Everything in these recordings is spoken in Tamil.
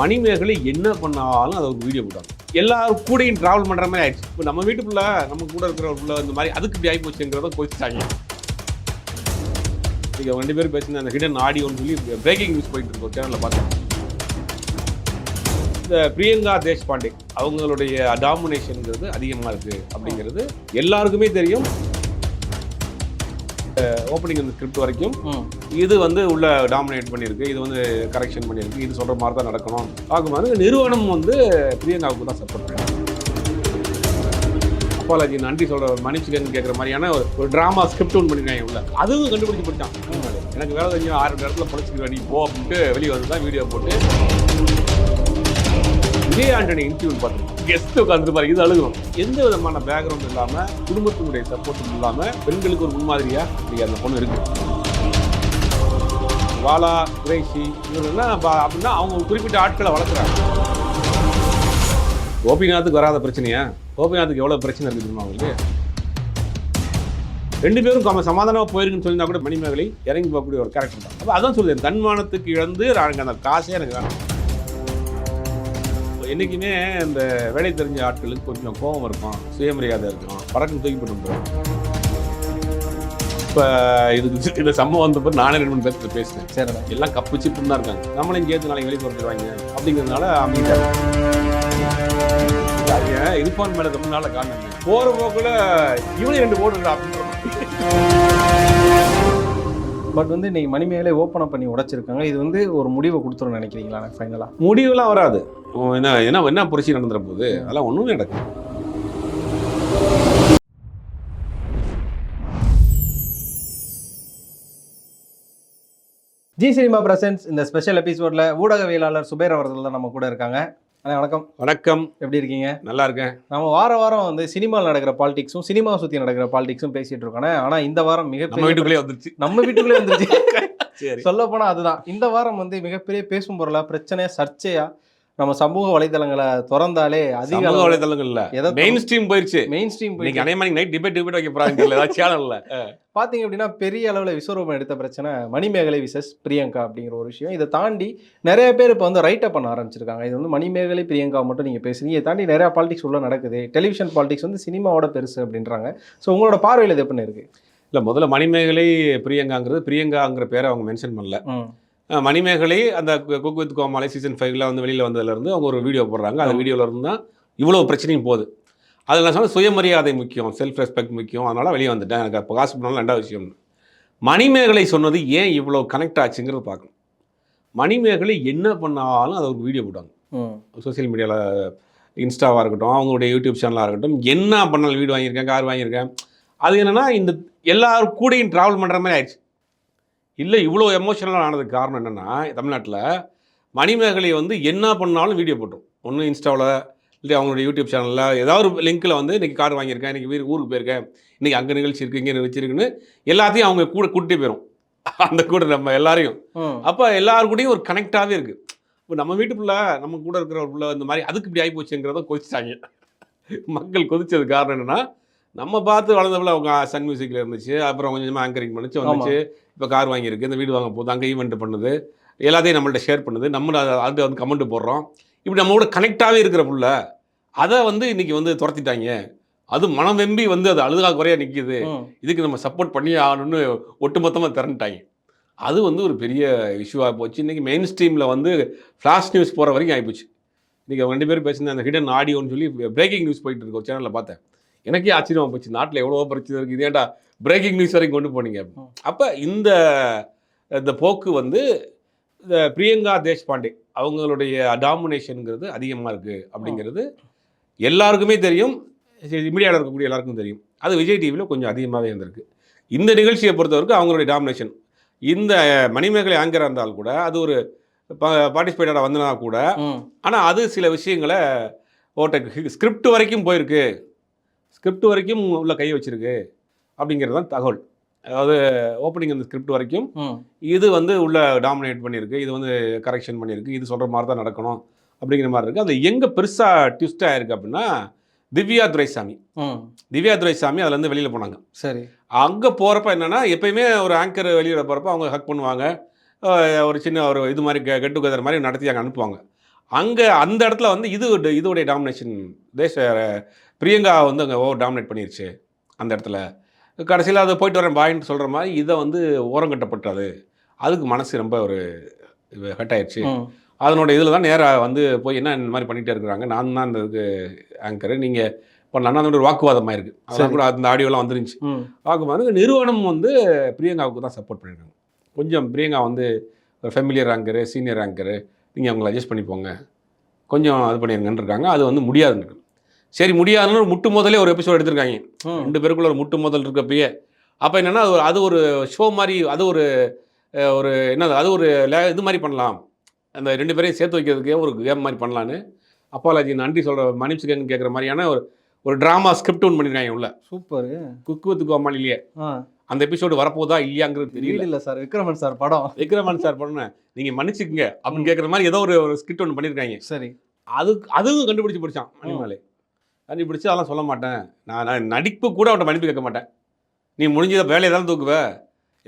மணிமேகலை என்ன பண்ணாலும் அதை ஒரு வீடியோ போட்டாங்க எல்லாரும் கூடையும் ட்ராவல் பண்ணுற மாதிரி ஆயிடுச்சு. இப்போ நம்ம வீட்டுக்குள்ள நம்ம கூட இருக்கிற உள்ள இந்த மாதிரி அதுக்கு இப்படி ஆகி போச்சுங்கிறத கொதிச்சிட்டாங்க நீங்கள் ரெண்டு பேரும் பேசின அந்த ஹிடன் ஆடியோன்னு சொல்லி பிரேக்கிங் நியூஸ் போயிட்டு இருக்கோம் சேனல்ல பார்த்தேன். இந்த பிரியங்கா தேஷ்பாண்டே அவங்களுடைய டாமினேஷன்ங்கிறது அதிகமாக இருக்குது அப்படிங்கிறது எல்லாருக்குமே தெரியும். ஓப்பனிங் அந்த ஸ்கிரிப்ட் வரைக்கும் இது வந்து உள்ள டாமினேட் பண்ணியிருக்கு. இது வந்து கரெக்ஷன் பண்ணியிருக்கு. இது சொல்ற மாதிரி தான் நடக்கணும். பார்க்கும்போது நிறுவனம் வந்து பிரியங்காவுக்கு தான் சப்போர்ட் பண்ணுறாங்க அப்பாலஜி நன்றி சொல்ற மன்னிச்சுக்கன்னு கேட்குற மாதிரியான ஒரு ட்ராமா ஸ்கிரிப்ட் ஒன்று பண்ணிருக்காங்க உள்ள அதுவும் கண்டுபிடிச்சு படித்தான் எனக்கு வேலை தெரிஞ்சு ஆறு மணி நேரத்தில் படிச்சுக்க நீ போ அப்படின்ட்டு வெளியே வந்து தான் வீடியோ போட்டு. விஜய் ஆண்டனி இன்டர்வியூ பார்த்தோம் கெஸ்ட் உட்காந்து பாருங்க இது அழுகும் எந்த விதமான பேக்ரவுண்ட் இல்லாம குடும்பத்தினுடைய சப்போர்ட்டும் இல்லாம பெண்களுக்கு ஒரு முன்மாதிரியா இன்னைக்கு அந்த பொண்ணு இருக்கு? வாலா குரேஷி இவங்கெல்லாம் அப்படின்னா அவங்க குறிப்பிட்ட ஆட்களை வளர்க்குறாங்க. கோபிநாத்துக்கு வராத பிரச்சனையா? கோபிநாத்துக்கு எவ்வளவு பிரச்சனை இருக்குது அவங்களுக்கு ரெண்டு பேரும் நம்ம சமாதானமாக போயிருக்குன்னு சொல்லியிருந்தா கூட மணிமேகலை இறங்கி போகக்கூடிய ஒரு கேரக்டர் தான். அப்போ அதான் சொல்லுது தன்மானத்துக்கு இழந்து எனக்கு அந்த காசே எனக்கு வேணும். என்றைக்குமே இந்த வேலை தெரிஞ்ச ஆட்களுக்கு கொஞ்சம் கோபம் இருக்கும் சுயமரியாதை இருக்கும். பறக்கும் தூக்கி போட்டு வந்துரும். இப்போ இதுக்கு இந்த சம்பவம் வந்தப்போ நானே ரெண்டு மூணு பேர்த்து பேசினேன். சரிண்ணா எல்லாம் கப்பு சிப்புன்னு தான் இருக்காங்க. நம்மளையும் சேர்த்து நாளைக்கு வெளியே கொடுத்துருவாங்க அப்படிங்கிறதுனால அமைதியாக இருப்பான் மேலே ரொம்ப நாள் காரணம் போகிற போக்குல இவனே ரெண்டு அப்படின்ற மாதிரி. பட் வந்து இன்னைக்கு மணிமேகலை ஓப்பன் பண்ணி உடைச்சிருக்காங்க. இது வந்து ஒரு முடிவை கொடுத்துரும் நினைக்கிறீங்களா ஃபைனலாக முடிவுலாம் வராது. என்ன என்ன என்ன புரட்சி நடந்துற போகுது அதெல்லாம் ஒன்றுமே நடக்கும் ஜி சினிமா பிரசன்ஸ் இந்த ஸ்பெஷல் எபிசோட்ல ஊடகவியலாளர் சுபேர் அவர்கள் தான் நம்ம கூட இருக்காங்க. அண்ணா வணக்கம். வணக்கம். எப்படி இருக்கீங்க? நல்லா இருக்கேன். நம்ம வார வாரம் வந்து சினிமாவில் நடக்கிற பாலிடிக்ஸும் சினிமா சுற்றி நடக்கிற பாலிடிக்ஸும் பேசிட்டு இருக்கோம் ஆனா இந்த வாரம் நம்ம மிகப்பெரிய வீட்டுக்குள்ளேயே வந்துருச்சு. நம்ம வீட்டுக்குள்ளே வந்துருச்சு. சொல்ல போனா அதுதான். இந்த வாரம் வந்து மிகப்பெரிய பேசும் பொருளா பிரச்சனை சர்ச்சையா நம்ம சமூக வலைதளங்களை திறந்தாலே அதிக சமூக வலைதளங்கள் இல்ல. மெயின் ஸ்ட்ரீம் போயிருச்சு. மெயின் ஸ்ட்ரீம் இன்னைக்கு அனைய மணிக்கு நைட் டிபேட் டிபேட் வைக்க போறாங்க ஏதாவது சேனல்ல பார்த்தீங்க அப்படின்னா பெரிய அளவில் விஸ்வரூபம் எடுத்த பிரச்சனை மணிமேகலை விசஸ் பிரியங்கா அப்படிங்கிற ஒரு விஷயம். இதை தாண்டி நிறைய பேர் இப்போ வந்து ரைட் அப் பண்ண ஆரம்பிச்சிருக்காங்க. இது வந்து மணிமேகலை பிரியங்கா மட்டும் நீங்கள் பேசுறீங்க இதை தாண்டி நிறைய பாலிடிக்ஸ் உள்ள நடக்குது. டெலிவிஷன் பாலிடிக்ஸ் வந்து சினிமாவோட பெருசு அப்படின்றாங்க. ஸோ உங்களோட பார்வையில் இது எப்படி இருக்கு? இல்ல முதல்ல மணிமேகலை பிரியங்காங்கிறது பிரியங்காங்கிற பேரை அவங்க மென்ஷன் பண்ணல. மணிமேகலை அந்த குக் வித் கோமாளி சீசன் ஃபைவ்ல வந்து வெளியில வந்ததுல இருந்து அவங்க ஒரு வீடியோ போடுறாங்க. அந்த இருந்து தான் இவ்வளவு பிரச்சனையும் போகுது. அதில் நான் சொன்ன சுயமரியாதை முக்கியம் செல்ஃப் ரெஸ்பெக்ட் முக்கியம். அதனால வெளியே வந்துட்டேன். எனக்கு அப்போ காசு பண்ணாலும் ரெண்டாவது விஷயம் மணிமேகலை சொன்னது ஏன் இவ்வளோ கனெக்ட் ஆச்சுங்கிறது பார்க்கணும். மணிமேகலை என்ன பண்ணாலும் அதை ஒரு வீடியோ போட்டாங்க ம் சோஷியல் மீடியாவில் இன்ஸ்டாவாக இருக்கட்டும் அவங்களுடைய யூடியூப் சேனலாக இருக்கட்டும் என்ன பண்ணாலும் வீடு வாங்கியிருக்கேன் கார் வாங்கியிருக்கேன். அது என்னன்னா இந்த எல்லாரும் கூடயும் ட்ராவல் பண்ணுற மாதிரி ஆயிடுச்சு. இல்லை இவ்வளோ எமோஷனலாக ஆனதுக்கு காரணம் என்னென்னா தமிழ்நாட்டில் மணிமேகலை வந்து என்ன பண்ணாலும் வீடியோ போட்டோம் ஒன்று இன்ஸ்டாவில் இல்லை அவங்களுடைய யூடியூப் சேனலில் ஏதாவது ஒரு லிங்க்கில் வந்து இன்றைக்கி கார் வாங்கியிருக்கேன் இன்றைக்கி வீடு ஊருக்கு போயிருக்கேன் இன்றைக்கி அங்கே நிகழ்ச்சி இருக்குது இங்கே நிகழ்ச்சி இருக்குன்னு எல்லாத்தையும் அவங்க கூட கூட்டிகிட்டே போயிடும் அந்த கூட நம்ம எல்லாரையும். அப்போ எல்லாரு கூடயும் ஒரு கனெக்டாகவே இருக்குது இப்போ நம்ம வீட்டுக்குள்ள நம்ம கூட இருக்கிற ஒரு புள்ள இந்த மாதிரி அதுக்கு இப்படி ஆகி போச்சுங்கிறத கொதிச்சிட்டாங்க. மக்கள் கொதிச்சது காரணம் என்னன்னா நம்ம பார்த்து வளர்ந்தவள அவங்க சன் மியூசிக்கில் இருந்துச்சு அப்புறம் கொஞ்சம் கொஞ்சமாக ஆங்கரிங் பண்ணிச்சு வந்துச்சு. இப்போ கார் வாங்கியிருக்கு இந்த வீடு வாங்க போகுது அங்கே ஈவெண்ட் பண்ணுது. எல்லாத்தையும் நம்மள்ட்ட ஷேர் பண்ணுது. நம்ம அதை வந்து கமெண்ட் போடுறோம். இப்படி நம்ம கூட கனெக்டாகவே இருக்கிற புள்ள அதை வந்து இன்னைக்கு வந்து துரத்திட்டாங்க. அது மனம் வெம்பி வந்து அது அழுகா குறையா நிற்கிது இதுக்கு நம்ம சப்போர்ட் பண்ணி ஆகணும்னு ஒட்டுமொத்தமாக திரண்டுட்டாங்க. அது வந்து ஒரு பெரிய இஷ்யூவாக போச்சு. இன்றைக்கி மெயின் ஸ்ட்ரீமில் வந்து ஃப்ளாஷ் நியூஸ் போகிற வரைக்கும் ஆகிப்போச்சு இன்றைக்கி அவங்க ரெண்டு பேரும் பேசின அந்த ஹிடன் ஆடியோன்னு சொல்லி பிரேக்கிங் நியூஸ் போயிட்டு இருக்கு. சேனலில் பார்த்தேன். எனக்கே ஆச்சரியமாக போச்சு. நாட்டில் எவ்வளோ பிரச்சனை இருக்குது இது ஏன்டா பிரேக்கிங் நியூஸ் வரைக்கும் கொண்டு போனீங்க. அப்போ இந்த இந்த போக்கு வந்து இந்த பிரியங்கா தேஷ்பாண்டே அவங்களுடைய டாமினேஷனுங்கிறது அதிகமாக இருக்குது அப்படிங்கிறது எல்லாருக்குமே தெரியும். மீடியாவில் இருக்கக்கூடிய எல்லாருக்கும் தெரியும். அது விஜய் டிவியில் கொஞ்சம் அதிகமாகவே இருந்திருக்கு. இந்த நிகழ்ச்சியை பொறுத்தவரைக்கும் அவங்களுடைய டாமினேஷன் இந்த மணிமேகலை ஆங்கராக இருந்தால் கூட அது ஒரு பார்ட்டிசிபேட்டடாக வந்தனா கூட ஆனால் அது சில விஷயங்களை ஓட்ட ஸ்கிரிப்ட் வரைக்கும் போயிருக்கு. ஸ்கிரிப்ட் வரைக்கும் உள்ள கை வச்சிருக்கு அப்படிங்கிறது தான் தகவல். அதாவது ஓப்பனிங் அந்த ஸ்கிரிப்ட் வரைக்கும் இது வந்து உள்ள டாமினேட் பண்ணியிருக்கு இது வந்து கரெக்ஷன் பண்ணியிருக்கு இது சொல்கிற மாதிரி தான் நடக்கணும் அப்படிங்கிற மாதிரி இருக்குது அது எங்கே பெருசாக ட்விஸ்ட் ஆயிருக்கு அப்படின்னா திவ்யா துரைசாமி. திவ்யா துரைசாமி அதுலேருந்து வெளியில் போனாங்க. சரி. அங்கே போகிறப்ப என்னென்னா எப்பயுமே ஒரு ஆங்கர் வெளியில் போகிறப்ப அவங்க ஹக் பண்ணுவாங்க. ஒரு சின்ன ஒரு இது மாதிரி கெட் டுகெதர் மாதிரி நடத்தி அங்கே அனுப்புவாங்க. அங்கே அந்த இடத்துல வந்து இது இதோடைய டாமினேஷன் தேச பிரியங்கா வந்து அங்கே ஓவர் டாமினேட் பண்ணிருச்சு அந்த இடத்துல. கடைசியில் அதை போயிட்டு வரேன் பாயின்னு சொல்கிற மாதிரி இதை வந்து ஓரங்கட்டப்பட்டது. அதுக்கு மனசு ரொம்ப ஒரு ஹட் ஆயிடுச்சு. அதனோட இதில் தான் நேராக வந்து போய் என்ன இந்த மாதிரி பண்ணிகிட்டே இருக்கிறாங்க. நான் தான் இந்த இதுக்கு ஆங்கரு நீங்கள் பண்ணலாம் அந்த ஒரு வாக்குவாதமாக இருக்குது அதெல்லாம் சரி. கூட அந்த ஆடியோலாம் வந்துருந்துச்சு. வாக்குவாதம் நிறுவனம் வந்து பிரியங்காவுக்கு தான் சப்போர்ட் பண்ணியிருக்காங்க கொஞ்சம் பிரியங்கா வந்து ஒரு ஃபெமிலியர் ஆங்கரு சீனியர் ஆங்கரு நீங்கள் அவங்கள அட்ஜஸ்ட் பண்ணி போங்க கொஞ்சம் இது பண்ணிருங்கன்னு இருக்காங்க அது வந்து முடியாதுன்னு. சரி முடியாதுன்னு ஒரு முட்டு முதலே ஒரு எபிசோட் எடுத்திருக்காங்க. ரெண்டு பேருக்குள்ள ஒரு முட்டு முதல் இருக்கப்பயே. அப்போ என்னென்னா அது ஒரு அது ஒரு ஷோ மாதிரி அது ஒரு ஒரு என்னது அது ஒரு லே- இது மாதிரி பண்ணலாம். அந்த ரெண்டு பேரையும் சேர்த்து வைக்கிறதுக்கே ஒரு கேம் மாதிரி பண்ணலான்னு. அப்பாலாஜி நன்றி சொல்கிற மன்னிச்சுக்கன்னு கேட்குற மாதிரியான ஒரு ஒரு ட்ராமா ஸ்கிரிப்ட் ஒன்று பண்ணியிருக்காங்க உள்ள. சூப்பர். குக்கு வித்து கோமாளிலேயே அந்த எபிசோடு வரப்போதா இல்லையாங்கிறது தெரியல. இல்ல சார். விக்ரமன் சார் படம். விக்ரமன் சார் பண்ண நீங்கள் மன்னிச்சுக்குங்க. அப்படின்னு கேட்குற மாதிரி ஏதோ ஒரு ஒரு ஸ்கிரிப்ட் ஒன்று பண்ணியிருக்காங்க சரி. அது அதுவும் கண்டுபிடிச்சு படிச்சான். மணிமலை கண்டுபிடிச்சு அதெல்லாம் சொல்ல மாட்டேன். நான் நான் நடிப்பு கூட அவன்கிட்ட மன்னிப்பு கேட்க மாட்டேன். நீ முடிஞ்சதை வேலையை தான் தூக்குவ?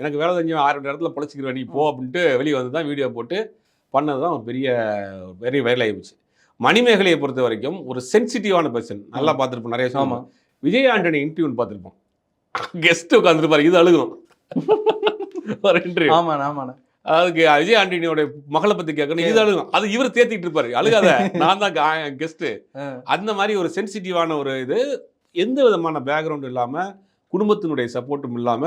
எனக்கு வேலை செஞ்சு ஆறு இடத்துல பொழைச்சிக்கிறேன் நீ போ அப்படின்ட்டு வெளியே வந்து தான் வீடியோ போட்டு பண்ணது தான் ஒரு பெரிய பெரிய வைரல் ஆகிப்போச்சு. மணிமேகலையை பொறுத்த வரைக்கும் ஒரு சென்சிட்டிவான பர்சன் நல்லா பார்த்துருப்போம் நிறைய விஷயம். விஜய் ஆண்டனி இன்டர்வியூன்னு பார்த்துருப்போம். கெஸ்ட் உட்காந்துருப்பாரு இது அழுகணும் ஆமாண்ணா ஆமாண்ணா. அதுக்கு விஜய் ஆண்டனியோட மகளை பத்தி கேட்கணும். இது அழுகும். அது இவர் தேத்திட்டு இருப்பாரு. அழுகாத. நான் தான் கெஸ்ட் ஆ. அந்த மாதிரி ஒரு சென்சிட்டிவான ஒரு இது எந்த விதமான பேக்ரவுண்ட் இல்லாம குடும்பத்தினுடைய சப்போர்ட்டும் இல்லாம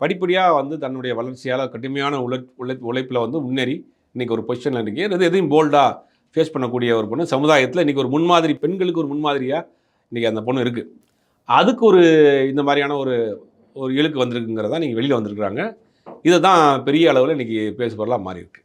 படிப்படியா வந்து தன்னுடைய வளர்ச்சியால கடுமையான உழை உழை உழைப்புல வந்து முன்னேறி இன்னைக்கு ஒரு பொசிஷன்ல இருக்கு எது எதையும் போல்டா ஃபேஸ் பண்ணக்கூடிய ஒரு பொண்ணு. சமுதாயத்தில் இன்னைக்கு ஒரு முன்மாதிரி பெண்களுக்கு ஒரு முன்மாதிரியா இன்னைக்கு அந்த பொண்ணு இருக்கு. அதுக்கு ஒரு இந்த மாதிரியான ஒரு ஒரு இழுக்கு வந்திருக்குங்கிறதா நீங்கள் வெளியில் வந்திருக்கிறாங்க. இதை தான் பெரிய அளவில் இன்னைக்கு பேசுபொருளாக மாறி இருக்கு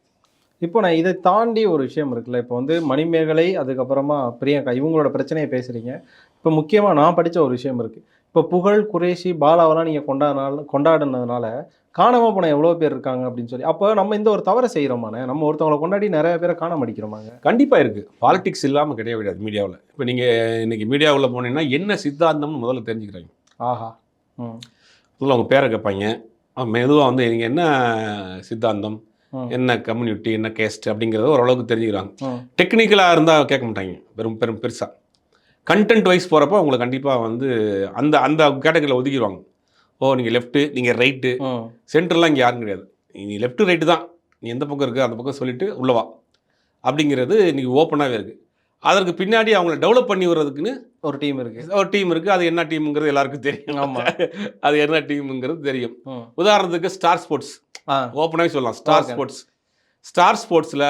இப்போ நான் இதை தாண்டி ஒரு விஷயம் இருக்குல்ல. இப்போ வந்து மணிமேகலை அதுக்கப்புறமா பிரியங்கா இவங்களோட பிரச்சனையை பேசுறீங்க. இப்போ முக்கியமாக நான் படித்த ஒரு விஷயம் இருக்கு. இப்போ புகழ் குரேஷி பாலாவெல்லாம் நீங்கள் கொண்டாடினால கொண்டாடினதுனால காணாமல் போன எவ்வளோ பேர் இருக்காங்க அப்படின்னு சொல்லி. அப்போ நம்ம இந்த ஒரு தவறை செய்கிறோமாண்ணே நம்ம ஒருத்தவங்களை கொண்டாடி நிறைய பேரை காணாம அடிக்கிறோமாங்க கண்டிப்பாக இருக்குது பாலிடிக்ஸ் இல்லாமல் கிடையவே கிடையாது மீடியாவில். இப்போ நீங்கள் இன்னைக்கு மீடியாவில் போனீங்கன்னா என்ன சித்தாந்தம்னு முதல்ல தெரிஞ்சுக்கிறாங்க. ஆஹா. ம். முதல்ல அவங்க பேரை கேட்பாங்க. மெதுவாக வந்து நீங்கள் என்ன சித்தாந்தம். என்ன கம்யூனிட்டி என்ன கேஸ்ட் அப்படிங்கிறத ஓரளவுக்கு தெரிஞ்சுக்கிறாங்க. டெக்னிக்கலாக இருந்தால் கேட்க மாட்டாங்க பெரும் பெரும் பெருசாக கண்டென்ட் வைஸ் போகிறப்போ அவங்களை கண்டிப்பாக வந்து அந்த அந்த கேட்டகரியில் ஒதுக்கிடுவாங்க. ஓ நீங்கள் லெஃப்ட்டு நீங்கள் ரைட்டு சென்டர்லாம் இங்கே யாரும் கிடையாது. நீ லெஃப்ட் ரைட்டு தான். நீ எந்த பக்கம் இருக்குது அந்த பக்கம் சொல்லிட்டு உள்ள வா. அப்படிங்கிறது இன்னைக்கு ஓப்பனாகவே இருக்குது அதற்கு பின்னாடி அவங்கள டெவலப் பண்ணி வர்றதுக்குன்னு ஒரு டீம் இருக்கு. ஒரு டீம் இருக்குது அது என்ன டீமுங்கிறது எல்லாருக்கும் தெரியும். ஆமா. அது என்ன டீமுங்கிறது தெரியும். உதாரணத்துக்கு ஸ்டார் ஸ்போர்ட்ஸ் ஓப்பனாகவே சொல்லலாம். ஸ்டார். ஸ்போர்ட்ஸ் ஸ்டார் ஸ்போர்ட்ஸில்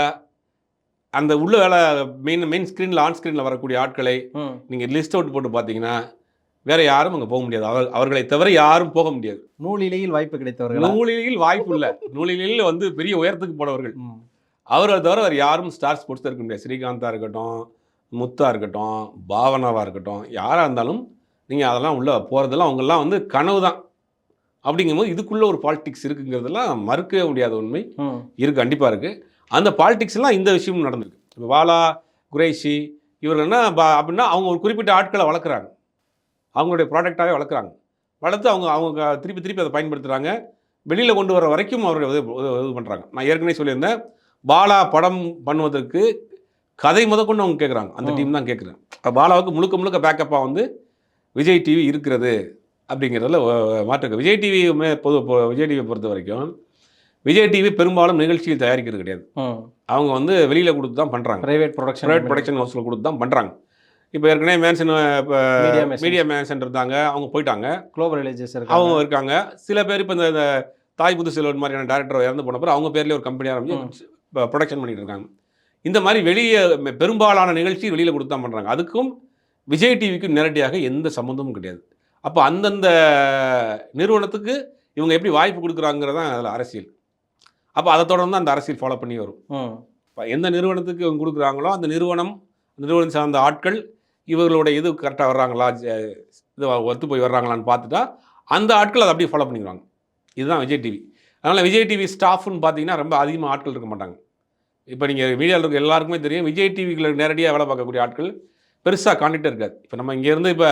அந்த உள்ள வேலை மெயின் மெயின் ஸ்க்ரீனில் ஆன் ஸ்க்ரீனில் வரக்கூடிய ஆட்களை நீங்கள் லிஸ்ட் அவுட் போட்டு பார்த்தீங்கன்னா வேற யாரும் அங்கே போக முடியாது. அவர் அவர்களை தவிர யாரும் போக முடியாது. நூலிலையில் வாய்ப்பு கிடைத்தவர்கள்? நூலிலையில் வாய்ப்பு இல்லை. நூலிலையில் வந்து பெரிய உயரத்துக்கு போனவர்கள். அவரை தவிர வேறு யாரும் ஸ்டார் ஸ்போர்ட்ஸ் இருக்க முடியாது. ஸ்ரீகாந்தா இருக்கட்டும் முத்தா இருக்கட்டும் பாவனாவாக இருக்கட்டும் யாராக இருந்தாலும் நீங்கள் அதெல்லாம் உள்ள போகிறதெல்லாம் அவங்கெல்லாம் வந்து கனவு தான். அப்படிங்கும்போது இதுக்குள்ளே ஒரு பாலிடிக்ஸ் இருக்குங்கிறதெல்லாம் மறுக்கவே முடியாத உண்மை இருக்குது கண்டிப்பாக இருக்குது அந்த பாலிடிக்ஸ்லாம் இந்த விஷயமும் நடந்திருக்கு. இப்போ வாலா குரேஷி இவர்கள்னா பா- அப்படின்னா அவங்க ஒரு குறிப்பிட்ட ஆட்களை வளர்க்குறாங்க. அவங்களுடைய ப்ராடக்டாகவே வளர்க்குறாங்க. வளர்த்து அவங்க அவங்க திருப்பி திருப்பி அதை பயன்படுத்துகிறாங்க வெளியில் கொண்டு வர வரைக்கும் உதவி- இது பண்ணுறாங்க நான் ஏற்கனவே சொல்லியிருந்தேன் பாலா படம் பண்ணுவதற்கு கதை முதற்கொண்டு அவங்க கேட்குறாங்க அந்த. டீம் தான் கேட்குறேன் பாலாவுக்கு முழுக்க முழுக்க பேக்கப்பாக வந்து விஜய் டிவி இருக்கிறது அப்படிங்கிறதுல அஹ், மாற்று விஜய் டிவி பொது விஜய் டிவியை பொறுத்த வரைக்கும் விஜய் டிவி பெரும்பாலும் நிகழ்ச்சியில் தயாரிக்கிறது கிடையாது. அவங்க வந்து வெளியில் கொடுத்து தான் பண்ணுறாங்க பிரைவேட் ப்ரொடக்ஷன் ப்ரைவேட் ப்ரொடக்ஷன் ஹவுஸில் கொடுத்து தான் பண்ணுறாங்க இப்போ ஏற்கனவே மேன்சன் இப்போ மீடியா மேன்சன் இருந்தாங்க. அவங்க போயிட்டாங்க. குளோபல் ரிலீஜஸ் அவங்க இருக்காங்க. சில பேர் இப்போ இந்த தாய் புது செல்வன் மாதிரியான டேரக்டர் இறந்து போன பிறகு அவங்க பேர்லேயே ஒரு கம்பெனி ஆரம்பிச்சு ப்ரொடக்ஷன் பண்ணிட்டு இருக்காங்க. இந்த மாதிரி வெளியே பெரும்பாலான நிகழ்ச்சி வெளியில் கொடுத்து தான் பண்ணுறாங்க அதுக்கும் விஜய் டிவிக்கும் நேரடியாக எந்த சம்மந்தமும் கிடையாது. அப்போ அந்தந்த நிறுவனத்துக்கு இவங்க எப்படி வாய்ப்பு கொடுக்குறாங்கிறதான் அதில் அரசியல். அப்போ அதை தொடர்ந்து அந்த அரசியல் ஃபாலோ பண்ணி வரும். இப்போ எந்த நிறுவனத்துக்கு இவங்க கொடுக்குறாங்களோ அந்த நிறுவனம் நிறுவனம் சார்ந்த ஆட்கள் இவர்களோட இது கரெக்டாக வர்றாங்களா இது ஒத்து போய் வர்றாங்களான்னு பார்த்துட்டா அந்த ஆட்கள் அதை அப்படியே ஃபாலோ பண்ணிடுவாங்க. இதுதான் விஜய் டிவி அதனால் விஜய் டிவி ஸ்டாஃப்னு பார்த்தீங்கன்னா ரொம்ப அதிகமாக ஆட்கள் இருக்க மாட்டாங்க. இப்போ நீங்கள் மீடியாவில் இருக்க எல்லாருக்குமே தெரியும். விஜய் டிவியில் நேரடியாக வேலை பார்க்கக்கூடிய ஆட்கள் பெருசாக காண்டிகிட்டே இருக்காது. இப்போ நம்ம இங்கேருந்து இப்போ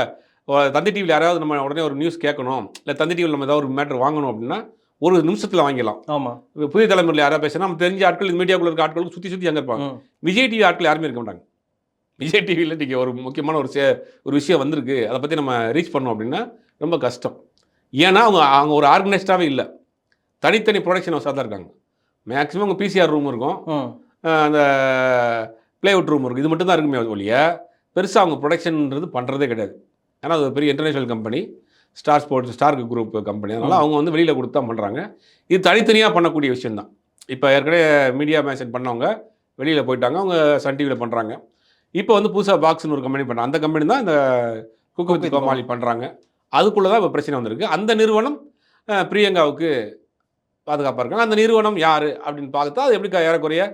தந்தி டிவியில் யாராவது நம்ம உடனே ஒரு நியூஸ் கேட்கணும் இல்லை தந்தி டிவியில் நம்ம ஏதாவது ஒரு மேட்டர் வாங்கணும் அப்படின்னா ஒரு நிமிஷத்தில் வாங்கிடலாம். ஆமா. இப்ப புதிய தலைமுறையில் யாராவது பேசினா நம்ம தெரிஞ்ச ஆட்கள் இந்த மீடியாக்குள்ள இருக்க ஆட்களுக்கு சுற்றி சுற்றி அங்கே இருப்பாங்க. விஜய் டிவி ஆட்கள் யாருமே இருக்க மாட்டாங்க. விஜய் டிவியில் இன்றைக்கி ஒரு முக்கியமான ஒரு சே ஒரு விஷயம் வந்திருக்கு. அதை பற்றி நம்ம ரீச் பண்ணோம் அப்படின்னா ரொம்ப கஷ்டம். ஏன்னா அவங்க அவங்க ஒரு ஆர்கனைஸ்டாகவே இல்லை. தனித்தனி ப்ரொடக்ஷன் ஹவுஸாக தான் இருக்காங்க. மேக்ஸிமம் உங்கள் பிசிஆர் ரூம் இருக்கும். அந்த ப்ளேஅவுட் ரூம் இருக்குது இது மட்டும் தான் இருக்குமே ஒழிய பெருசாக அவங்க ப்ரொடக்ஷன்ன்றது பண்ணுறதே கிடையாது. ஏன்னா அது ஒரு பெரிய international company Star Sports Star group company அதனால் அவங்க வந்து வெளியில் கொடுத்து பண்ணுறாங்க இது தனித்தனியாக பண்ணக்கூடிய விஷயம்தான் இப்போ ஏற்கனவே மீடியா மேஷன் பண்ணவங்க வெளியில் போயிட்டாங்க. அவங்க சன் டிவியில் பண்ணுறாங்க இப்போ வந்து புதுசாக பாக்ஸ்னு ஒரு கம்பெனி பண்ணுறாங்க அந்த கம்பெனி தான் இந்த குக்கு வித் கோமாளி பண்ணுறாங்க அதுக்குள்ளே தான் இப்போ பிரச்சனை வந்திருக்கு. அந்த நிறுவனம் பிரியங்காவுக்கு பாதுகாப்பாக இருக்காங்க. அந்த நிறுவனம் யார் அப்படின்னு பார்த்தா அது எப்படி ஏறக்குறைய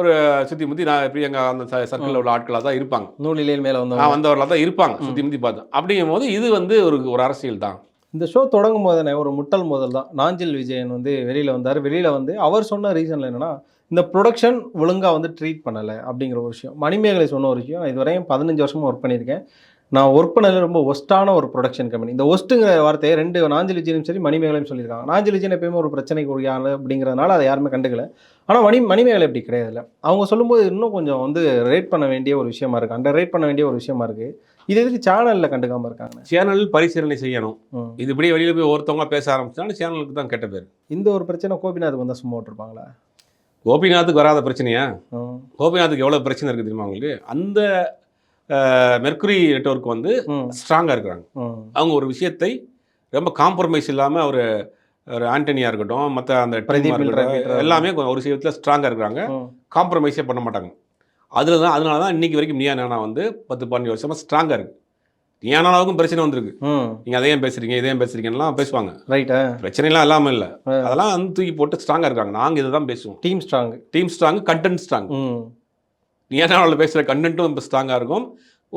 ஒரு சுற்றி முற்றி நான் பிரியங்கா அந்த சர்க்கிளில் உள்ள ஆட்களாக தான் இருப்பாங்க. நூலிலையில் மேல வந்தவங்க. வந்தவர்களாக தான் இருப்பாங்க சுற்றி முற்றி பார்த்தா. அப்படிங்கும் போது இது வந்து ஒரு ஒரு அரசியல் தான். இந்த ஷோ தொடங்கும் போதுனே ஒரு முட்டல் மோதல் தான். நாஞ்சில் விஜயன் வந்து வெளியில வந்தார். வெளியில வந்து அவர் சொன்ன ரீசன்ல என்னன்னா இந்த ப்ரொடக்ஷன் ஒழுங்கா வந்து ட்ரீட் பண்ணலை அப்படிங்கிற ஒரு விஷயம். மணிமேகலை சொன்ன ஒரு விஷயம். இதுவரையும் பதினஞ்சு வருஷமா ஒர்க் பண்ணியிருக்கேன். நான் ஒர்க் பண்ணது ரொம்ப ஒஸ்ட்டான ஒரு ப்ரொடக்ஷன் கம்பெனி இந்த ஒஸ்ட்டுங்கிற வார்த்தையை ரெண்டு நாஞ்சில் விஜயனும் சரி மணிமேகலையும் சொல்லியிருக்காங்க. நாஞ்சில் விஜயன் எப்பயுமே ஒரு பிரச்சனைக்கு ஆள் அப்படிங்கிறதுனால அதை யாருமே கண்டுக்கல. ஆனால் மணி மணிமேகலை இப்படி கிடையாதுல்ல. அவங்க சொல்லும்போது இன்னும் கொஞ்சம் வந்து ரேட் பண்ண வேண்டிய ஒரு விஷயமா இருக்கு. அண்டர் ரேட் பண்ண வேண்டிய ஒரு விஷயமா இருக்கு. இது எதுக்கு சேனலில் கண்டுக்காம இருக்காங்க? சேனல் பரிசீலனை செய்யணும். இது இப்படி வெளியில் போய் ஒருத்தவங்க பேச ஆரம்பிச்சாலும் சேனலுக்கு தான் கெட்ட பேர். இந்த ஒரு பிரச்சனை கோபிநாத் வந்தால் சும்மா விட்டுருப்பாங்களா? கோபிநாத்துக்கு வராத பிரச்சனையா. கோபிநாத்துக்கு எவ்வளோ பிரச்சனை இருக்குது தெரியுமா உங்களுக்கு? அந்த மெர்க்குரி நெட்வொர்க் வந்து. ஸ்ட்ராங்காக இருக்கிறாங்க. அவங்க ஒரு விஷயத்தை ரொம்ப காம்ப்ரமைஸ் இல்லாமல் ஒரு ஒரு ஆண்டனியாக இருக்கட்டும் மற்ற அந்த எல்லாமே ஒரு விஷயத்தில் ஸ்ட்ராங்காக இருக்கிறாங்க. காம்ப்ரமைஸே பண்ண மாட்டாங்க. அதில் தான் அதனால தான் இன்னைக்கு வரைக்கும் நியா நானா வந்து பத்து பதினஞ்சு வருஷமாக ஸ்ட்ராங்காக இருக்குது நியா நானாவுக்கும் பிரச்சனை வந்திருக்கு. ம் நீங்கள் அதை ஏன் பேசுறீங்க இதை ஏன் பேசுறீங்கலாம் பேசுவாங்க. ரைட்டா பிரச்சனைலாம் இல்லாமல் இல்லை. அதெல்லாம் வந்து தூக்கி போட்டு ஸ்ட்ராங்காக இருக்காங்க. நாங்கள் இதை தான் பேசுவோம். Team strong team strong content strong ம். நியா நானாவில் பேசுகிற கண்டென்ட்டும் இப்போ ஸ்ட்ராங்காக இருக்கும்.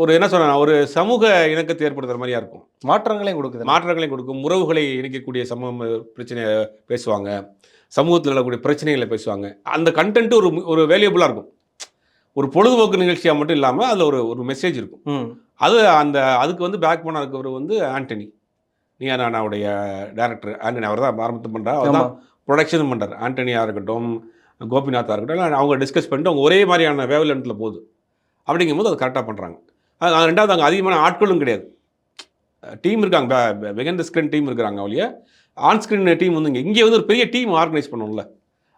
ஒரு என்ன சொல்கிறேன் ஒரு சமூக இணக்கத்தை ஏற்படுத்துகிற மாதிரியா இருக்கும். மாற்றங்களையும் கொடுக்குது. மாற்றங்களை கொடுக்கும். உறவுகளை இணைக்கக்கூடிய சமூக பிரச்சனையை பேசுவாங்க. சமூகத்தில் இருக்கக்கூடிய பிரச்சனைகளை பேசுவாங்க. அந்த கண்டென்ட் ஒரு ஒரு வேல்யூபுளாக இருக்கும். ஒரு பொழுதுபோக்கு நிகழ்ச்சியாக மட்டும் இல்லாமல் அதில் ஒரு ஒரு மெசேஜ் இருக்கும். அது அந்த அதுக்கு வந்து பேக் பண்ண இருக்கவர் வந்து ஆண்டனி. நியா நானாவுடைய டேரக்டர் ஆண்டனி அவர் தான் ஆரம்பத்து பண்ணுறாரு அவர் தான் ப்ரொடக்ஷனும் பண்ணுறாரு ஆண்டனியாக இருக்கட்டும் கோபிநாத்தாக இருக்கட்டும் அவங்க டிஸ்கஸ் பண்ணிட்டு அவங்க ஒரே மாதிரியான வேவ் லென்த்தில் போகுது. அப்படிங்கும்போது அது கரெக்டாக பண்ணுறாங்க ரெண்டாவது அங்கே அதிகமான ஆட்களும் கிடையாது. டீம் இருக்காங்க வெகன் த ஸ்க்ரீன் டீம் இருக்கிறாங்க ஒழிய ஆன் ஸ்க்ரீன் டீம் வந்து இங்கே இங்கே வந்து ஒரு பெரிய டீம் ஆர்கனைஸ் பண்ணணும்ல.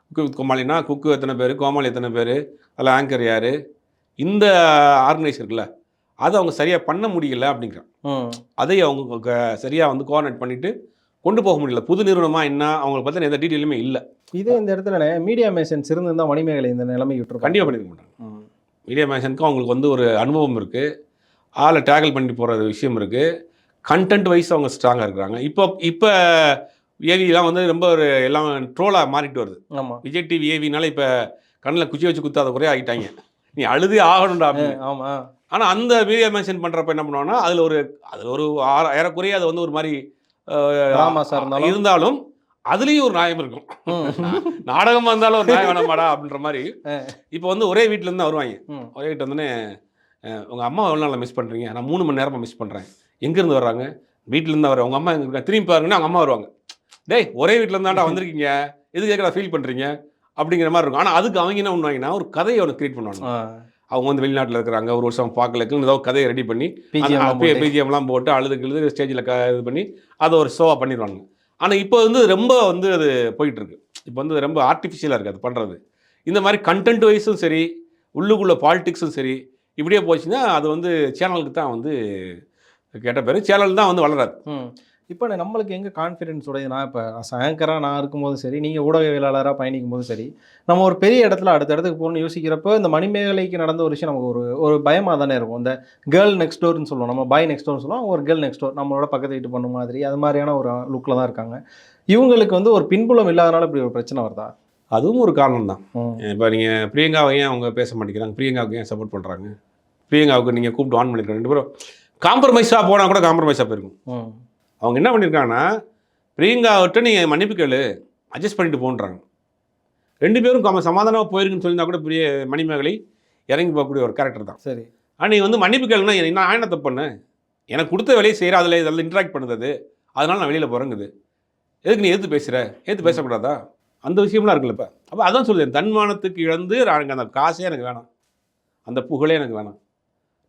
குக்கு வித் கோமாளினா குக்கு எத்தனை பேர் கோமாளி எத்தனை பேர் அதில் ஆங்கர் யார்? இந்த ஆர்கனைஸ் இருக்குல்ல அதை அவங்க சரியாக பண்ண முடியல அப்படிங்கிறாங்க. ம் அதை அவங்க சரியாக வந்து கோஆர்டினேட் பண்ணிவிட்டு கொண்டு போக முடியல. புது நிறுவனமாக என்ன அவங்களை பற்றின எந்த டீட்டெயிலுமே இல்லை. இதே இந்த இடத்துல மீடியா மேசன்ஸ் இருந்திருந்தா மணிமேகலை இந்த விட்டுருப்பாங்க கண்டிப்பாக பண்ணிருக்க மாட்டாங்க. மீடியா மேஷனுக்கும் அவங்களுக்கு வந்து ஒரு அனுபவம் இருக்குது ஆளை டேக்கிள் பண்ணி போகிற விஷயம் இருக்குது கண்டென்ட் வைஸ் அவங்க ஸ்ட்ராங்காக இருக்கிறாங்க. இப்போ இப்போ ஏவிலாம் வந்து ரொம்ப ஒரு எல்லாம் ட்ரோலாக மாறிட்டு வருது. ஆமா. விஜய் டிவி ஏவினால இப்போ கண்ணில் குச்சி வச்சு குத்தாத குறைய ஆகிட்டாங்க நீ அழுதே ஆகணும்டா அப்படின்னு. ஆமா. ஆனால் அந்த மீடியா மென்ஷன் பண்ணுறப்ப என்ன பண்ணுவாங்கன்னா அதில் ஒரு அதில் ஒரு ஏறக்குறைய அது வந்து ஒரு மாதிரி இருந்தாலும். அதுலேயும் ஒரு நியாயம் இருக்கும். நாடகமாக இருந்தாலும் ஒரு நியாயம் வேணாமாடா அப்படின்ற மாதிரி. இப்போ வந்து ஒரே வீட்டிலேருந்து தான் வருவாங்க. ஒரே வீட்டு வந்தோடனே உங்கள் அம்மா எவ்வளோ நாளில் மிஸ் பண்ணுறீங்க நான் மூணு மணி நேரமாக மிஸ் பண்ணுறேன் எங்கேருந்து வர்றாங்க? வீட்டிலேருந்து வர உங்கள் அம்மா எங்கே திரும்பி பாருங்கன்னா அவங்க அம்மா வருவாங்க. டேய் ஒரே வீட்டில் இருந்தாண்டா வந்திருக்கீங்க. எது கேட்குறா ஃபீல் பண்ணுறீங்க அப்படிங்கிற மாதிரி இருக்கும். ஆனால் அதுக்கு அவங்க என்ன பண்ணுவாங்கன்னா ஒரு கதையை ஒன்று க்ரியேட் பண்ணுவாங்க. அவங்க வந்து வெளிநாட்டில் இருக்கிறாங்க. ஒரு வருஷம் பார்க்கலக்குன்னு ஏதோ கதையை ரெடி பண்ணி போட்டு. பிஜிஎம்லாம் போட்டு அழுது கிழுது ஸ்டேஜில் க இது பண்ணி அதை ஒரு ஷோவாக பண்ணிடுவாங்க ஆனால் இப்போ வந்து ரொம்ப வந்து அது போயிட்டு இருக்கு இப்போ வந்து ரொம்ப ஆர்டிஃபிஷியலாக இருக்குது அது பண்ணுறது இந்த மாதிரி கண்டென்ட் வைஸும் சரி உள்ளுக்குள்ள பாலிடிக்ஸும் சரி இப்படியே போச்சுன்னா அது வந்து சேனலுக்கு தான் வந்து கேட்ட பேர். சேனல் தான் வந்து வளராது. இப்போ நம்மளுக்கு எங்கே கான்ஃபிடென்ஸ் உடைய நான் இப்போ ஆங்கராக நான் இருக்கும்போதும் சரி நீங்கள் ஊடகவியலாளராக பயணிக்கும் போதும் சரி நம்ம ஒரு பெரிய இடத்துல அடுத்த இடத்துக்கு போகணும்னு யோசிக்கிறப்போ இந்த மணிமேகலைக்கு நடந்த ஒரு விஷயம் நமக்கு ஒரு ஒரு பயமாக தானே இருக்கும். இந்த கேர்ள் நெக்ஸ்ட் டோர்னு சொல்லுவோம். நம்ம பாய் நெக்ஸ்ட் டோர்னு சொல்லுவோம். அவங்க ஒரு கேர்ள் நெக்ஸ்ட் டோர் நம்மளோட பக்கத்து வீட்டு பண்ண மாதிரி அது மாதிரியான ஒரு லுக்கில் தான் இருக்காங்க. இவங்களுக்கு வந்து ஒரு பின்புலம் இல்லாதனால இப்படி ஒரு பிரச்சனை வருதா? அதுவும் ஒரு காரணம் தான் இப்போ நீங்கள் பிரியங்காவை ஏன் அவங்க பேச மாட்டேங்கிறாங்க. பிரியங்காவுக்கு ஏன் சப்போர்ட் பண்ணுறாங்க பிரியங்காவுக்கு நீங்கள் கூப்பிட்டு ஆன் பண்ணிருக்காங்க. ரெண்டு பேரும் காம்ப்ரமைஸாக போனால் கூட காம்ப்ரமைஸாக போயிருக்கும். அவங்க என்ன பண்ணியிருக்காங்கன்னா பிரியங்காவிட்ட நீங்கள் மன்னிப்பு கேளு அட்ஜஸ்ட் பண்ணிட்டு போன்றாங்க. ரெண்டு பேரும் கம சமாதானமாக போயிருக்குன்னு சொல்லியிருந்தா கூட பெரிய மணிமேகலை இறங்கி போகக்கூடிய ஒரு கேரக்டர் தான். சரி. ஆனால் நீ வந்து மன்னிப்பு கேளுனா நான் ஆயன தப்பு பண்ணேன்? எனக்கு கொடுத்த வேலையை செய்கிற அதில் இதில் இன்ட்ராக்ட் பண்ணுறது அதனால நான் வெளியில் போகிறேங்குது எதுக்கு நீ எதிர்த்து பேசுகிற எதிர்த்து பேசக்கூடாதா? அந்த விஷயம்லாம் இருக்குல்ல இப்போ. அப்போ அதான் சொல்லுவேன் தன்மானத்துக்கு இழந்து எனக்கு அந்த காசே எனக்கு வேணாம். அந்த புகழே எனக்கு வேணாம்.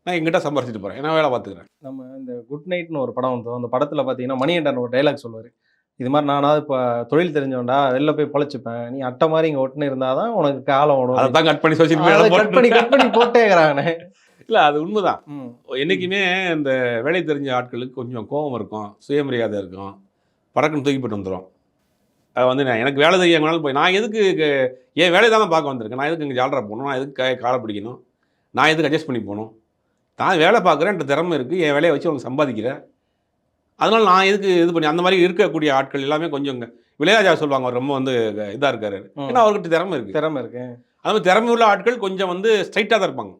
நான் எங்கிட்ட சம்பாரிச்சிட்டு போகிறேன் நான் வேலை பார்த்துக்கிறேன். நம்ம இந்த குட் நைட்னு ஒரு படம் வந்தோம் அந்த படத்தில் பார்த்தீங்கன்னா மணிகண்டன் ஒரு டைலாக் சொல்லுவார். இது மாதிரி நானாவது இப்போ தொழில் தெரிஞ்சவன்டா வெளில போய் பொழைச்சிப்பேன். நீ அட்டை மாதிரி இங்கே ஒட்டுன்னு இருந்தால் தான் உனக்கு காலம் அதை ஓடும் தான் கட் பண்ணி சோசியல் கட் பண்ணி கட் பண்ணி போட்டேங்கிறாங்கண்ணே இல்லை அது உண்மைதான். என்றைக்குமே இந்த வேலை தெரிஞ்ச ஆட்களுக்கு கொஞ்சம் கோபம் இருக்கும் சுயமரியாதை இருக்கும். பறக்குன்னு தூக்கி போட்டு வந்துடும் அது வந்து நான் எனக்கு வேலை தெரியாமனாலும் போய் நான் எதுக்கு என் வேலையை தான் பார்க்க வந்திருக்கேன். நான் எதுக்கு இங்கே ஜாலரா போகணும்? நான் எதுக்கு காலை பிடிக்கணும்? நான் எதுக்கு அட்ஜஸ்ட் பண்ணி போகணும்? நான் வேலை பார்க்குறேன் என்கிட்ட திறமை இருக்குது என் வேலையை வச்சு அவங்க சம்பாதிக்கிறேன். அதனால் நான் எதுக்கு இது பண்ணி அந்த மாதிரி இருக்கக்கூடிய ஆட்கள் எல்லாமே கொஞ்சம் இளையராஜா சொல்லுவாங்க. அவர் ரொம்ப வந்து இதாக இருக்காரு. ஏன்னா அவர்கிட்ட திறமை இருக்குது திறமை இருக்கு. அது மாதிரி திறமை உள்ள ஆட்கள் கொஞ்சம் வந்து ஸ்ட்ரைட்டாக தான் இருப்பாங்க.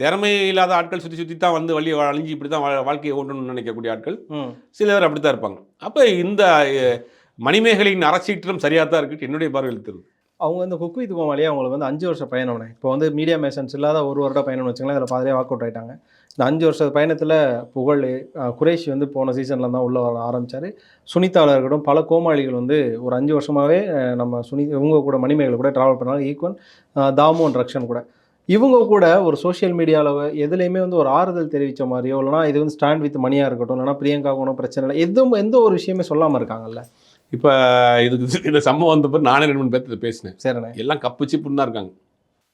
திறமை இல்லாத ஆட்கள் சுற்றி சுற்றி தான் வந்து வழி அழிஞ்சு இப்படி தான் வாழ்க்கையை ஓட்டணும்னு நினைக்கக்கூடிய ஆட்கள் சில பேர் அப்படி தான் இருப்பாங்க. அப்போ இந்த மணிமேகலையின் அரசீற்றம் சரியாக தான் இருக்குது என்னுடைய பார்வையில் தெரியும். அவங்க வந்து குக் வித் கோமாளியே அவங்களுக்கு வந்து அஞ்சு வருஷம் பயணம்னே இப்போ வந்து மீடியா மேஷன்ஸ் இல்லாத ஒரு வருட பயணம்னு வச்சுக்கலாம் அதில் பாதிரியாக வாக் அவுட் ஆயிட்டாங்க. இந்த அஞ்சு வருஷ பயணத்தில் புகழ் குரேஷி வந்து போன சீசனில் தான் உள்ளே வர ஆரம்பித்தார் சுனிதாவில் இருக்கட்டும் பல கோமாளிகள் வந்து ஒரு அஞ்சு வருஷமாகவே நம்ம சுனி இவங்க கூட மணிமேகலை கூட ட்ராவல் பண்ணாங்க. ஈக்குவல் தாமோன் ரக்ஷன் கூட. இவங்க கூட ஒரு சோஷியல் மீடியாவில் எதுலேயுமே வந்து ஒரு ஆறுதல் தெரிவித்த மாதிரியோ இல்லைனா இது வந்து ஸ்டாண்ட் வித் மணியாக இருக்கட்டும் இல்லைனா பிரியங்கா ஒன்றும் பிரச்சனை இல்லை எதுவும் எந்த ஒரு விஷயமே சொல்லாமல் இருக்காங்கல்ல. இப்போ இதுக்கு இந்த சம்பவம் வந்தப்போ நானே ரெண்டு மூணு பேர்த்து பேசினேன். சரிண்ணே. எல்லாம் கப்பு சிப்புன்னு தான் இருக்காங்க.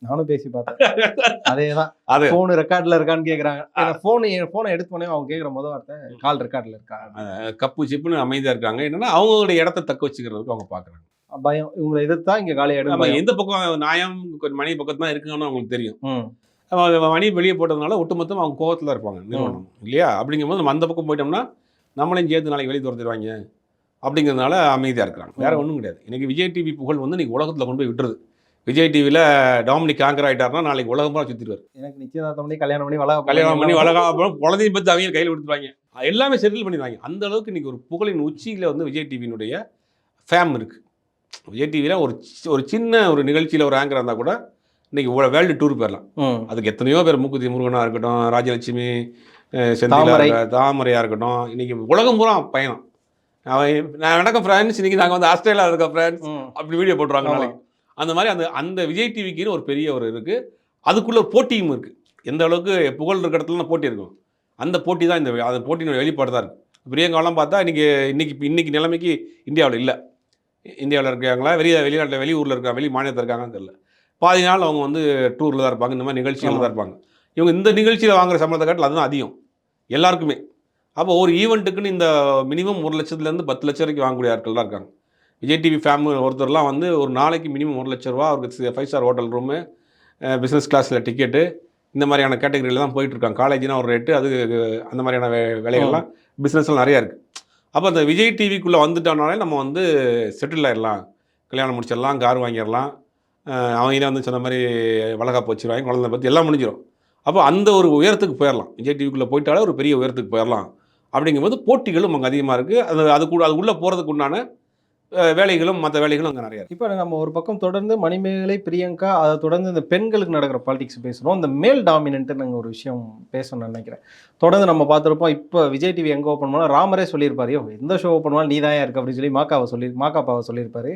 நானும் பேசி பார்த்தேன். அதே தான் அது. ஃபோன் ரெக்கார்ட்ல இருக்கான்னு கேக்குறாங்க. ஏன்னா ஃபோன் என் ஃபோனை எடுத்தோடனே அவங்க கேக்குற முத வார்த்தை கால் ரெக்கார்ட்ல இருக்கா? அஹ், கப்பு சிப்புன்னு அமைதியாக இருக்காங்க. என்னன்னா அவங்களுடைய இடத்த தக்க வச்சுக்கிறதுக்கு அவங்க பார்க்குறாங்க பயம். இவங்களை எதிர்த்தா இங்க காலி ஆயிடும் எந்த பக்கம் நியாயம் கொஞ்சம் மணி பக்கத்து தான் இருக்குன்னு அவங்களுக்கு தெரியும். மணி வெளியே போட்டதுனால ஒட்டுமொத்தம் அவங்க கோவத்தில் இருப்பாங்க நிறுவனம். இல்லையா? அப்படிங்கும்போது நம்ம அந்த பக்கம் போயிட்டோம்னா நம்மளையும் சேர்த்து நாளைக்கு வெளியே துரத்திடுவாங்க. அப்படிங்கிறதுனால அமைதியாக இருக்கிறாங்க. வேற ஒன்றும் கிடையாது. இன்னைக்கு விஜய் டிவி புகழ் வந்து இன்னைக்கு உலகத்தில் கொண்டு போய் விட்டுருது. விஜய் டிவியில் டாமினிக் காங்கர் ஆயிட்டாருன்னா நாளைக்கு உலகம் பூரா சுற்றிடுவார் எனக்கு நிச்சயதார்த்தம் பண்ணி கல்யாணம் பண்ணி வளக கல்யாணம் பண்ணி வளகா அப்புறம் குழந்தைய பற்றி அவங்க கையில் கொடுத்துருவாங்க. எல்லாமே செட்டில் பண்ணிடுவாங்க. அந்த அளவுக்கு இன்னைக்கு ஒரு புகழின் உச்சியில் வந்து விஜய் டிவியினுடைய ஃபேம் இருக்குது விஜய் டிவியில் ஒரு ஒரு சின்ன ஒரு நிகழ்ச்சியில் ஒரு ஆங்கர் இருந்தால் கூட இன்னைக்கு வேர்ல்டு டூர் போயிடலாம். அதுக்கு எத்தனையோ பேர் மூக்குத்தி முருகனாக இருக்கட்டும் ராஜலட்சுமி செந்திலா தாமரையாக இருக்கட்டும் இன்னைக்கு உலகம் பூரா பயணம். அவன் நான் வணக்கம் ஃப்ரெண்ட்ஸ் இன்னைக்கு நாங்கள் வந்து ஆஸ்திரேலியா இருக்க ஃப்ரெண்ட்ஸ் அப்படி வீடியோ போட்டுருவாங்க. நாளைக்கு. அந்த மாதிரி அந்த அந்த விஜய் டிவிக்குன்னு ஒரு பெரிய ஒரு இருக்குது அதுக்குள்ள போட்டியும் இருக்குது எந்த அளவுக்கு புகழ் இருக்க இடத்துல போட்டி இருக்கும். அந்த போட்டி தான் இந்த அந்த போட்டியினுடைய வெளிப்பாடு தான் இருக்குது பிரியங்காலாம் பார்த்தா இன்னைக்கு இன்னைக்கு இன்னைக்கு நிலைமைக்கு இந்தியாவில் இல்லை. இந்தியாவில் இருக்காங்களா வெளியே வெளிநாட்டில் வெளியூரில் இருக்காங்க வெளி மாநிலத்தில் இருக்காங்கன்னு தெரியல. பாதி நாள் அவங்க வந்து டூரில் தான் இருப்பாங்க. இந்த மாதிரி நிகழ்ச்சிகளில் தான் இருப்பாங்க. இவங்க இந்த நிகழ்ச்சியில் வாங்குற சம்பளத்தை காட்டில் அதுதான் அதிகம். எல்லாருக்குமே. அப்போ ஒரு ஈவெண்ட்டுக்குன்னு இந்த மினிமம் ஒரு லட்சத்துலேருந்து பத்து லட்சம் வரைக்கும் வாங்கக்கூடிய ஆட்கள் தான் இருக்காங்க. விஜய் டிவி ஃபேம் ஒருத்தர்லாம் வந்து ஒரு நாளைக்கு மினிமம் ஒரு லட்ச ரூபா அவருக்கு five star hotel room business கிளாஸில் டிக்கெட்டு இந்த மாதிரியான கேட்டகரியில் தான் போயிட்டுருக்காங்க காலேஜ்னா ஒரு ரேட்டு அது அந்த மாதிரியான வே வேலைகள்லாம் பிஸ்னஸ்லாம் நிறையா இருக்குது அப்போ அந்த விஜய் டிவிக்குள்ளே வந்துட்டோம்னாலே நம்ம வந்து செட்டில் ஆயிடலாம். கல்யாணம் முடிச்சிடலாம் கார் வாங்கிடலாம். அஹ் அவங்களே வந்து சொன்ன மாதிரி வளகாப்பு வச்சிருவாங்க குழந்தை பற்றி எல்லாம் முடிஞ்சிடும் அப்போ அந்த ஒரு உயரத்துக்கு போயிடலாம். விஜய் டிவிக்குள்ளே போயிட்டாலே ஒரு பெரிய உயரத்துக்கு போயிடலாம். அப்படிங்கும்போது போட்டிகளும் அங்கே அதிகமாக இருக்குது அது அது கூட அது உள்ளே போகிறதுக்கு உண்டான வேலைகளும் மற்ற வேலைகளும் அங்கே நிறையா இருக்குது இப்போ நம்ம ஒரு பக்கம் தொடர்ந்து மணிமேகலை பிரியங்கா அதை தொடர்ந்து இந்த பெண்களுக்கு நடக்கிற பாலிடிக்ஸ் பேசுகிறோம் இந்த மேல் டாமினன்ட்டு நாங்கள் ஒரு விஷயம் பேசணும்னு நினைக்கிறேன். தொடர்ந்து நம்ம பார்த்துருப்போம் இப்போ விஜய் டிவி எங்கே ஓப்பன் பண்ணாலும் ராமரே சொல்லியிருப்பார். "யோ, எந்த ஷோ ஓப்பன் பண்ணாலும் நீ தான் இருக்கு அப்படின்னு சொல்லி மாக்காவை சொல்லி மாக்காப்பாவை சொல்லியிருப்பாரு.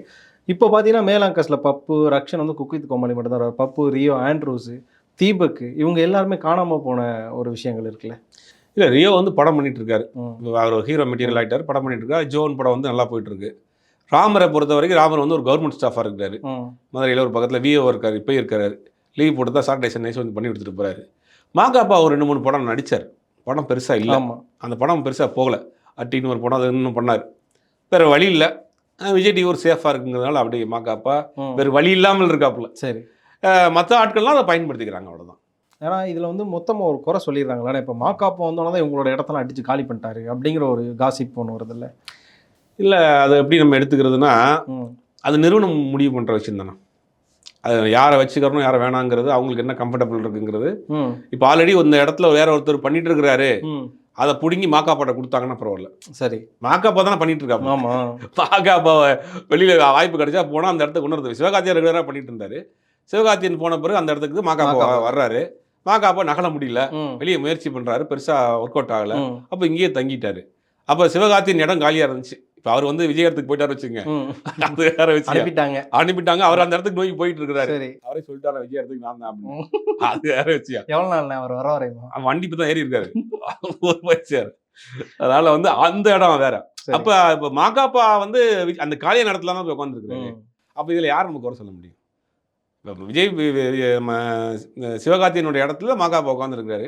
இப்போ பார்த்தீங்கன்னா மேலாங்கஸில் பப்பு ரக்ஷன் வந்து குக்கித் கோமாளி மட்டும் தான் பப்பு ரியோ ஆண்ட்ரூஸு தீபக் இவங்க எல்லாருமே காணாமல் போன ஒரு விஷயங்கள் இருக்குல்ல. இல்லை ரியோ வந்து படம் பண்ணிட்டு இருக்காரு. அவர் ஹீரோ மெட்டீரியல் ஆகிட்டார் படம் பண்ணிட்டு இருக்காரு ஜோன் படம் வந்து நல்லா போயிட்டு இருக்கு ராமரை பொறுத்த வரைக்கும் ராமர் வந்து ஒரு கவர்மெண்ட் ஸ்டாஃபாக இருக்கிறாரு. மதுரையில் ஒரு பக்கத்தில் விஓ இருக்காரு இப்போ இருக்காரு. லீவ் போட்டு தான் சாட்டர்டே சண்டேஸ் வந்து பண்ணி கொடுத்துட்டு போறாரு. மாகாப்பா ஒரு ரெண்டு மூணு படம் நடிச்சார். படம் பெருசாக இல்லை. அந்த படம் பெருசாக போகல. அட்டின்னு ஒரு படம் அது இன்னும் பண்ணார். வேறு வழி இல்லை. விஜய் டிவி ஒரு சேஃபாக இருக்குங்கிறதுனால அப்படியே மாகாப்பா ம் வேறு வழி இல்லாமல் இருக்காப்புல. சரி. மற்ற ஆட்கள்லாம் அதை பயன்படுத்திக்கிறாங்க அவ்வளோதான் ஏன்னா இதில் வந்து மொத்தமாக ஒரு குறை சொல்லிடுறாங்களே இப்போ மாக்காப்பா வந்தோன்னே தான் இவங்களோட இடத்தெல்லாம் அடிச்சு காலி பண்ணிட்டாரு அப்படிங்கிற ஒரு காசிப் ஒன்று வருது இல்லை இல்லை அதை எப்படி நம்ம எடுத்துக்கிறதுனா அது நிறுவனம் முடிவு பண்ணுற விஷயம் தானே. அது யாரை வச்சுக்கிறணும் யாரை வேணாங்கிறது அவங்களுக்கு என்ன கம்ஃபர்டபுள் இருக்குங்கிறது. இப்போ ஆல்ரெடி இந்த இடத்துல வேற ஒருத்தர் பண்ணிட்டு இருக்கிறாரு அதை பிடுங்கி மாக்காப்பாட்டை கொடுத்தாங்கன்னா பரவாயில்ல. சரி. மாக்காப்பா தானே பண்ணிட்டு இருக்காங்க ஆமாம் மாக்காப்பாவை வெளியில் வாய்ப்பு கிடைச்சா போனால் அந்த இடத்துக்கு கொண்டு வரது. சிவகார்த்தியா ரெகுலராக பண்ணிட்டு இருந்தாரு. சிவகார்த்தியன் போன பிறகு அந்த இடத்துக்கு மாக்காப்பா. வர்றாரு. மாக்காப்பா நகல முடியல. வெளியே முயற்சி பண்ணுறாரு பெருசாக ஒர்க் அவுட் ஆகலை. அப்போ இங்கேயே தங்கிட்டாரு. அப்போ சிவகார்த்தியின் இடம் காலியாக இருந்துச்சு. இப்போ அவர் வந்து விஜய் இடத்துக்கு போயிட்டாரு வச்சுங்க. அது வேற அனுப்பிட்டாங்க. அனுப்பிட்டாங்க. அவர் அந்த இடத்துக்கு நோக்கி போயிட்டு இருக்கிறாரு. சரி. அவரே சொல்லிட்டாரு விஜய் இடத்துக்கு நான் தான். அது வேற விஷயம். எவ்வளவு நாள் அவர் வர வரையுமா அவன் வண்டி இப்போ தான் ஏறி இருக்காரு. ஒரு அதனால வந்து அந்த இடம் வேற. அப்ப இப்ப மாகாப்பா வந்து அந்த காலிய நடத்துல தான் உட்காந்துருக்காரு ம். அப்ப இதுல யார் நமக்கு குறை சொல்ல முடியும்? விஜய் சிவகார்த்தியனுடைய இடத்துல மாகாப்பா உட்காந்துருக்காரு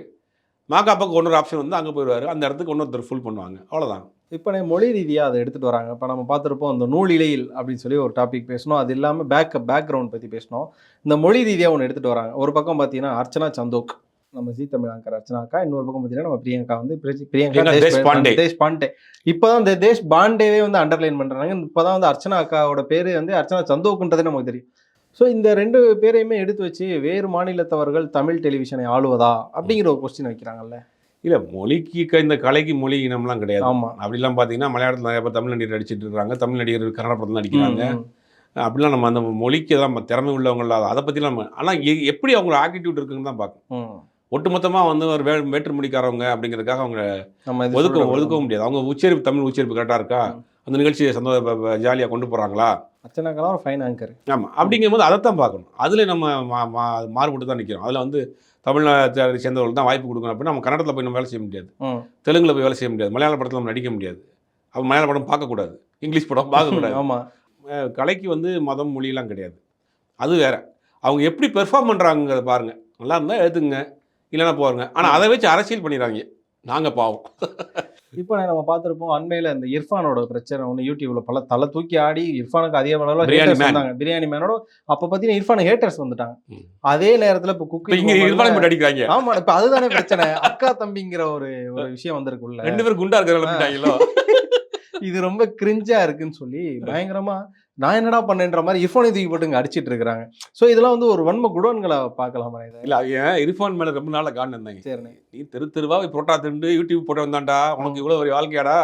மாகாப்பாக்கு இன்னொரு ஆப்ஷன் வந்து அங்க போயிடுவாரு. அந்த இடத்துக்கு இன்னொருத்தர் ஃபுல் பண்ணுவாங்க. அவ்வளவுதான். இப்போ நான் மொழி ரீதியாக அதை எடுத்துகிட்டு வராங்க. இப்போ நம்ம பார்த்துருப்போம் இந்த நூலிலையில் அப்படின்னு சொல்லி ஒரு டாபிக் பேசணும் அது இல்லாமல் பேக் பேக்ரவுண்ட் பற்றி பேசணும் இந்த மொழி ரீதியாக ஒன்று எடுத்துகிட்டு வராங்க. ஒரு பக்கம் பார்த்தீங்கன்னா அர்ச்சனா சந்தோக் நம்ம ஜி தமிழ் ஆங்கர் அர்ச்சனாக்கா இன்னொரு பக்கம் பார்த்தீங்கன்னா நம்ம பிரியங்கா வந்து பிரி- பிரியங்கா தேஷ் தேஷ்பாண்டே. தேஷ் பாண்டே. இப்போ தான் இந்த தேஷ் பாண்டேவே வந்து அண்டர்லைன் பண்ணுறாங்க இப்போ தான் வந்து அர்ச்சனா அக்காவோட பேர் வந்து அர்ச்சனா சந்தோக்குன்றதே நமக்கு தெரியும். ஸோ இந்த ரெண்டு பேரையுமே எடுத்து வச்சு வேறு மாநிலத்தவர்கள் தமிழ் டெலிவிஷனை ஆளுவதா அப்படிங்கிற ஒரு கொஸ்டின் வைக்கிறாங்கல்ல? இல்ல மொழிக்கு இந்த கலைக்கு மொழி இனம்லாம் கிடையாது. ஆமா. அப்படிலாம் பாத்தீங்கன்னா மலையாளத்துல நிறைய பேர் தமிழ் நடிகர் நடிச்சிட்டு இருக்காங்க. தமிழ் நடிகர் கன்னட படத்துல நடிக்கிறாங்க. அப்படிலாம் நம்ம அந்த மொழிக்கு தான் நம்ம திறமை உள்ளவங்கள அதை பற்றிலாம் நம்ம ஆனால் எப்படி அவங்க ஆட்டிடியூட் இருக்குன்னு தான் பார்க்கணும். ஒட்டுமொத்தமாக வந்து ஒரு வே வேற்று மொழிக்காரவங்க அப்படிங்கிறதுக்காக அவங்க ஒதுக்க. ஒதுக்கவும் முடியாது. அவங்க உச்சரிப்பு தமிழ் உச்சரிப்பு கரெக்டாக இருக்கா. அந்த நிகழ்ச்சியை சந்தோஷ ஜாலியாக கொண்டு போகிறாங்களா அர்ச்சனாக்கெல்லாம் ஒரு ஃபைன் ஆங்கர் ஆமாம் அப்படிங்கும்போது அதைத்தான் பார்க்கணும். அதில் நம்ம மாறுபட்டு தான் நிற்கிறோம் அதில் வந்து தமிழ்நாட்டை சேர்ந்தவர்களுக்கு தான் வாய்ப்பு கொடுக்கணும் அப்படின்னா நம்ம கன்னடத்தில் போய் நம்ம வேலை செய்ய முடியாது. தெலுங்குல போய் வேலை செய்ய முடியாது. மலையாள படத்தில் நம்ம நடிக்க முடியாது. அப்போ மலையாள படம் பார்க்கக்கூடாது. இங்கிலீஷ் படம் பார்க்கக்கூடாது. ஆமா. அஹ் கலைக்கு வந்து மதம் மொழியெல்லாம் கிடையாது. அது வேற. அவங்க எப்படி பெர்ஃபார்ம் பண்ணுறாங்கிறத பாருங்க. நல்லா இருந்தால் எழுதுங்க இல்லைன்னா போருங்க. ஆனால் அதை வச்சு அரசியல் பண்ணிடுறாங்க. நாங்கள் பாவம். இப்போ நம்ம பார்த்துருப்போம் அண்மையில இந்த இர்ஃபானோட பிரச்சனை. ஒன்று யூடியூப்ல பல தலை தூக்கி ஆடி இர்ஃபானுக்கு அதிக அளவில் பிரியாணி. வந்தாங்க. பிரியாணி மேனோட அப்போ பார்த்தீங்கன்னா இர்ஃபான் ஹேட்டர்ஸ் வந்துட்டாங்க. அதே நேரத்தில் இப்போ குக்கிங் அடிக்கிறாங்க. ஆமா இப்போ அதுதானே பிரச்சனை. அக்கா தம்பிங்கிற ஒரு ஒரு விஷயம் வந்திருக்குல்ல ரெண்டு பேரும் குண்டா இருக்கிற இது ரொம்ப கிரிஞ்சா இருக்குன்னு சொல்லி பயங்கரமா நான் என்னடா பண்ணேன்ற மாதிரி இர்ஃபானை தூக்கி போட்டு இங்க அடிச்சிட்டு இருக்கிறாங்க. ஸோ இதெல்லாம் வந்து ஒரு வன்ம குடோன்களை பார்க்கலாமா இதை இல்லை ஏன் இர்ஃபான் மேலே ரொம்ப நாளாக காண்டு இருந்தாங்க சரிண்ணே. நீ தெரு தெருவா புரோட்டா திண்டு யூடியூப் போட்டு வந்தான்டா உனக்கு இவ்வளோ ஒரு வாழ்க்கையாடா.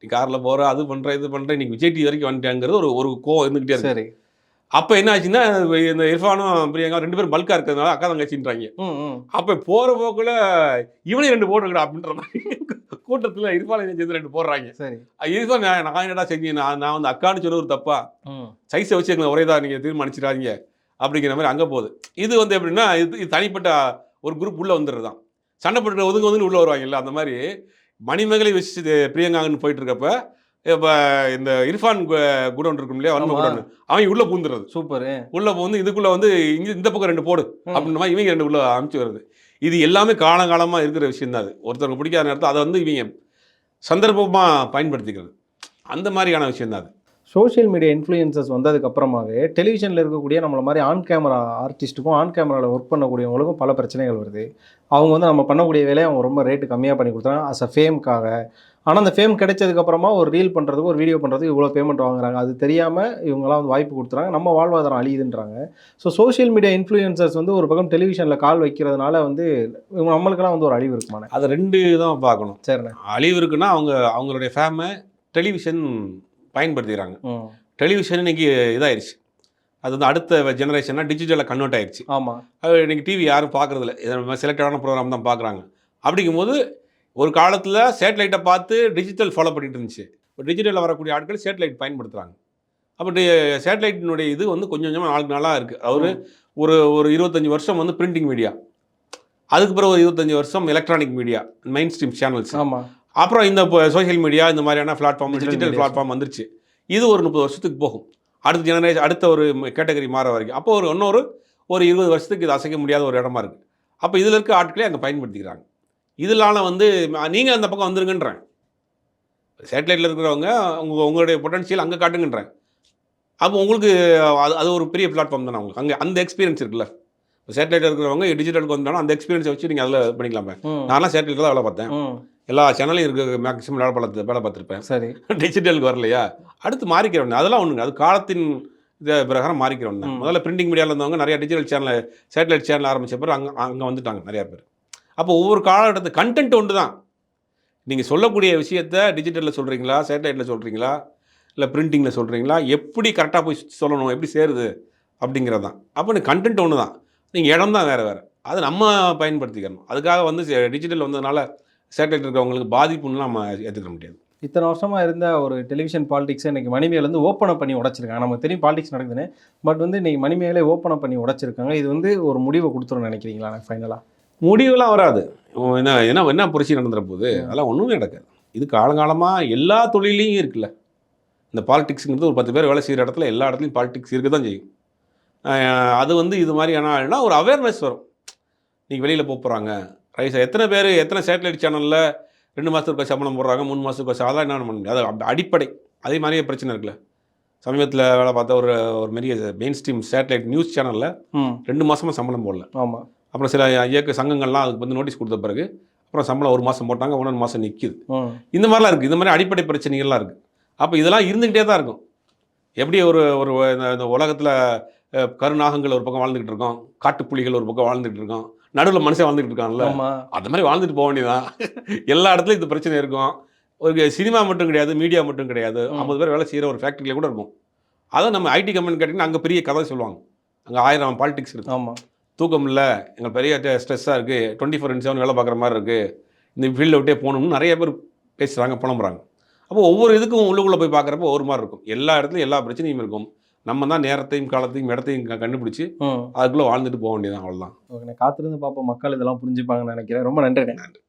நீ காரில் போகிற அது பண்ணுற இது பண்ணுற இன்னைக்கு விஜய் டிவி வரைக்கும் வந்துட்டாங்கிறது ஒரு ஒரு கோவம் இருந்துகிட்டே சரி. அப்போ என்ன ஆச்சுன்னா இந்த இர்ஃபானும் பிரியங்கா ரெண்டு பேரும் பல்கா இருக்கிறதுனால அக்கா தங்கச்சின்றாங்க. அப்போ போகிற போக்குல இவனே ரெண்டு போட்டுக்கடா அப்படின்ற மாதிரி. கூட்டத்தில் இர்ஃபான் சேர்ந்து ரெண்டு போடுறாங்க. சரி. இர்ஃபான் நான் என்னடா செஞ்சேன் நான் நான் வந்து அக்கான்னு சொல்ல ஒரு தப்பா? சைஸை வச்சு எங்களை ஒரே தான் நீங்கள் தீர்மானிச்சிடாதீங்க. அப்படிங்கிற மாதிரி அங்கே போகுது. இது வந்து எப்படின்னா இது இது தனிப்பட்ட ஒரு குரூப் உள்ளே வந்துடுறது தான் சண்டை போட்டு ஒதுங்க ஒதுங்க உள்ளே வருவாங்கல்ல அந்த மாதிரி மணிமேகலை வச்சு பிரியங்காங்கன்னு போயிட்டு இருக்கப்ப இப்போ இந்த இர்ஃபான் குடோன் இருக்கும் இல்லையா வன்ம. குடோன். அவன் உள்ளே பூந்துடுறது. சூப்பர். உள்ளே வந்து இதுக்குள்ளே வந்து இங்கே இந்த பக்கம் ரெண்டு போடு அப்படின்ற மாதிரி இவங்க ரெண்டு உள்ள அமுச்சு வருது இது எல்லாமே காலங்காலமாக இருக்கிற விஷயம் தான் அது. ஒருத்தருக்கு பிடிக்காத நேரத்தில் அதை வந்து இவங்க சந்தர்ப்பமாக பயன்படுத்திக்கிறது. அந்த மாதிரியான விஷயம் தான் அது. சோஷியல் மீடியா இன்ஃப்ளூயன்சஸ் வந்ததுக்கப்புறமாவே டெலிவிஷனில் இருக்கக்கூடிய நம்மளை மாதிரி ஆன் கேமரா ஆர்டிஸ்ட்டுக்கும் ஆன் கேமராவில் ஒர்க் பண்ணக்கூடியவங்களுக்கும் பல பிரச்சனைகள் வருது. அவங்க வந்து நம்ம பண்ணக்கூடிய வேலையை அவங்க ரொம்ப ரேட்டு கம்மியாக பண்ணி கொடுத்தாங்க அஸ் அ ஃபேம்க்காக ஆனால் அந்த ஃபேம் கிடைச்சதுக்கு அப்புறமா ஒரு ரீல் பண்ணுறதுக்கு ஒரு வீடியோ பண்ணுறதுக்கு இவ்வளோ பேமெண்ட் வாங்குறாங்க. அது தெரியாமல் இவங்களாம் வந்து வாய்ப்பு கொடுத்துறாங்க. நம்ம வாழ்வாதாரம் அழியுதுன்றாங்க. ஸோ சோஷியல் மீடியா இன்ஃப்ளூயன்சர்ஸ் வந்து ஒரு பக்கம் டெலிவிஷனில் கால் வைக்கிறதுனால வந்து இவங்க நம்மளுக்கெல்லாம் வந்து ஒரு அழிவு இருக்குமானே அதை ரெண்டு தான் பார்க்கணும். சரிண்ணே. அழிவு இருக்குன்னா அவங்க அவங்களுடைய ஃபேமை டெலிவிஷன் பயன்படுத்திக்கிறாங்க. டெலிவிஷன் இன்னைக்கு இதாயிருச்சு. அது வந்து அடுத்த ஜெனரேஷனாக டிஜிட்டலில் கன்வெர்ட் ஆயிருச்சு. ஆமாம் அது இன்னைக்கு டிவி யாரும் பார்க்குறதில்ல. செலக்டடான ப்ரோக்ராம் தான் பார்க்குறாங்க. அப்படிங்கும்போது ஒரு காலத்தில் சேட்டலைட்டை பார்த்து டிஜிட்டல் ஃபாலோ பண்ணிட்டு இருந்துச்சு. இப்போ டிஜிட்டலில் வரக்கூடிய ஆட்கள் சேட்டலைட் பயன்படுத்துகிறாங்க அப்படி சேட்டலைட்டினுடைய இது வந்து கொஞ்சம் கொஞ்சமாக நாளுக்கு நாளாக இருக்குது அவர் ஒரு ஒரு இருபத்தஞ்சி வருஷம் வந்து பிரிண்டிங் மீடியா அதுக்கு பிறகு ஒரு இருபத்தஞ்சி வருஷம் electronic media mainstream channels ஆமாம் அப்புறம் இந்த சோஷியல் மீடியா இந்த மாதிரியான பிளாட்ஃபார்ம் டிஜிட்டல். பிளாட்ஃபார்ம் வந்துருச்சு. இது ஒரு முப்பது வருஷத்துக்கு போகும். அடுத்த ஜெனரேஷன் அடுத்த ஒரு கேட்டகரி மாற வரைக்கும். அப்போ ஒரு இன்னொரு ஒரு இருபது வருஷத்துக்கு இது அசைக்க முடியாத ஒரு இடமா இருக்குது அப்போ இதில் இருக்க ஆட்களே அங்கே பயன்படுத்திக்கிறாங்க. இதனால வந்து நீங்கள் அந்த பக்கம் வந்துருங்கன்றேன். சேட்டலைட்டில் இருக்கிறவங்க உங்க உங்களுடைய பொட்டன்ஷியல் அங்கே காட்டுங்கன்றேன். அப்போ உங்களுக்கு அது அது ஒரு பெரிய பிளாட்ஃபார்ம் தானே உங்களுக்கு. அங்கே அந்த எக்ஸ்பீரியன்ஸ் இருக்குல்ல. சேட்டலைட்டில் இருக்கிறவங்க டிஜிட்டலுக்கு வந்தாலும் அந்த எக்ஸ்பீரியன்ஸை வச்சு நீங்கள் அதில் பண்ணிக்கலாமே. நான்லாம் சேட்டலைட்டில் தான் வேலை பார்த்தேன். எல்லா சேனலையும் இருக்க மேக்ஸிமம் வேலை பார்த்து வேலை பார்த்துருப்பேன். சரி. டிஜிட்டலுக்கு வரலையா? அடுத்து மாறிக்கிறவன். அதெல்லாம் ஒன்றுங்க அது காலத்தின் இது பிரகாரம் மாறிக்கிறவன் தான். முதல்ல பிரிண்டிங் மீடியாவில் இருந்தவங்க நிறைய டிஜிட்டல் சேனல் சேட்டலைட் சேனல் ஆரம்பிச்ச பிறகு அங்கே அங்கே வந்துட்டாங்க நிறையா பேர். அப்போ ஒவ்வொரு காலகட்டத்து கண்டென்ட் ஒன்று தான் நீங்கள் சொல்லக்கூடிய விஷயத்த டிஜிட்டலில் சொல்கிறீங்களா சேட்டலைட்டில் சொல்கிறீங்களா இல்லை பிரிண்டிங்கில் சொல்கிறீங்களா எப்படி கரெக்டாக போய் சொல்லணும் எப்படி சேருது அப்படிங்கிறது தான் அப்போ கண்டென்ட் ஒன்று தான் நீங்கள் இடம் தான் வேறு வேறு. அதை நம்ம பயன்படுத்திக்கணும். அதுக்காக வந்து டிஜிட்டல் வந்ததுனால சேட்டலைட் இருக்கிறவங்களுக்கு பாதிப்புன்னு நம்ம ஏற்றுக்க முடியாது. இத்தனை வருஷமாக இருந்த ஒரு டெலிவிஷன் பாலிடிக்ஸை இன்னைக்கு மணிமேலேருந்து வந்து பண்ணி உடச்சிருக்காங்க. நமக்கு தெரியும் பாலிடிக்ஸ் நடக்குதுன்னு. பட் வந்து இன்றைக்கி மணிமேலே ஓப்பன் பண்ணி உடச்சிருக்காங்க. இது வந்து ஒரு முடிவை கொடுத்துரும் நினைக்கிறீங்களா ஃபைனலாக முடிவுலாம் வராது. என்ன என்ன என்ன புரட்சி நடந்துற போகுது அதெல்லாம் ஒன்றுமே நடக்காது. இது காலங்காலமாக எல்லா தொழிலையும் இருக்குல்ல. இந்த பாலிடிக்ஸுங்கிறது ஒரு பத்து பேர் வேலை செய்கிற இடத்துல எல்லா இடத்துலையும் பாலிடிக்ஸ் இருக்க தான் செய்யும். அது வந்து இது மாதிரியான ஆளுனா ஒரு அவேர்னஸ் வரும். நீங்கள் வெளியில் போகிறாங்க ரைஸ் எத்தனை பேர் எத்தனை சேட்டலைட் சேனலில் ரெண்டு மாதத்துக்கு சம்பளம் போடுறாங்க மூணு மாதத்துக்கு அதெல்லாம் என்ன பண்ண முடியும் அது அடிப்படை. அதே மாதிரியே பிரச்சனை இருக்குல்ல. சமீபத்தில் வேலை பார்த்த ஒரு ஒரு பெரிய மெயின் ஸ்ட்ரீம் சேட்டலைட் நியூஸ் சேனலில் ரெண்டு மாதமாக சம்பளம் போடல. ஆமாம் அப்புறம் சில இயக்க சங்கங்கள்லாம் அதுக்கு வந்து நோட்டீஸ் கொடுத்த பிறகு அப்புறம் சம்பளம் ஒரு மாதம் போட்டாங்க ஒன்றரை மாதம் நிற்கிது இந்த மாதிரிலாம் இருக்குது இந்த மாதிரி அடிப்படை பிரச்சனைகள்லாம் இருக்குது அப்போ இதெல்லாம் இருந்துக்கிட்டே தான் இருக்கும். எப்படி ஒரு ஒரு இந்த- உலகத்தில் கருநாகங்கள் ஒரு பக்கம் வாழ்ந்துக்கிட்டு இருக்கோம் காட்டுப்புலிகள் ஒரு பக்கம் வாழ்ந்துக்கிட்டு இருக்கோம் நடுவில் மனுஷன் வாழ்ந்துக்கிட்டு இருக்கான்ல. ஆமாம் அந்த மாதிரி வாழ்ந்துட்டு போக வேண்டியதான் எல்லா இடத்துலையும் இந்த பிரச்சனை இருக்கும். ஒரு சினிமா மட்டும் கிடையாது மீடியா மட்டும் கிடையாது. ஐம்பது பேர் வேலை செய்கிற ஒரு ஃபேக்ட்ரியில் கூட இருக்கும். அதை நம்ம ஐடி கம்பெனி கேட்டிங்கன்னா அங்கே பெரிய கதை சொல்லுவாங்க. அங்கே ஆயிரம் பாலிடிக்ஸ் இருக்கும் ஆமாம் தூக்கம் இல்லை எங்களுக்கு பெரிய ஸ்ட்ரெஸ்ஸாக இருக்குது டுவெண்ட்டி ஃபோர் இன்ச் செவன் வேலை பார்க்குற மாதிரி இருக்குது இந்த ஃபீல்டை விட்டே போகணும்னு நிறைய பேர் பேசுகிறாங்க புலம்புறாங்க. அப்போ ஒவ்வொரு இதுக்கும் உள்ளுக்குள்ளே போய் பார்க்குறப்ப ஒரு மாதிரி இருக்கும். எல்லா இடத்துலையும் எல்லா பிரச்சனையும் இருக்கும். நம்ம தான் நேரத்தையும் காலத்தையும் இடத்தையும் கண்டுபிடிச்சி அதுக்குள்ளே வாழ்ந்துட்டு போக வேண்டியதான் அவ்வளோதான் ஓகே காத்திருந்து பார்ப்போம். மக்கள் இதெல்லாம் புரிஞ்சுப்பாங்கன்னு நினைக்கிறேன். ரொம்ப நன்றி நன்றி.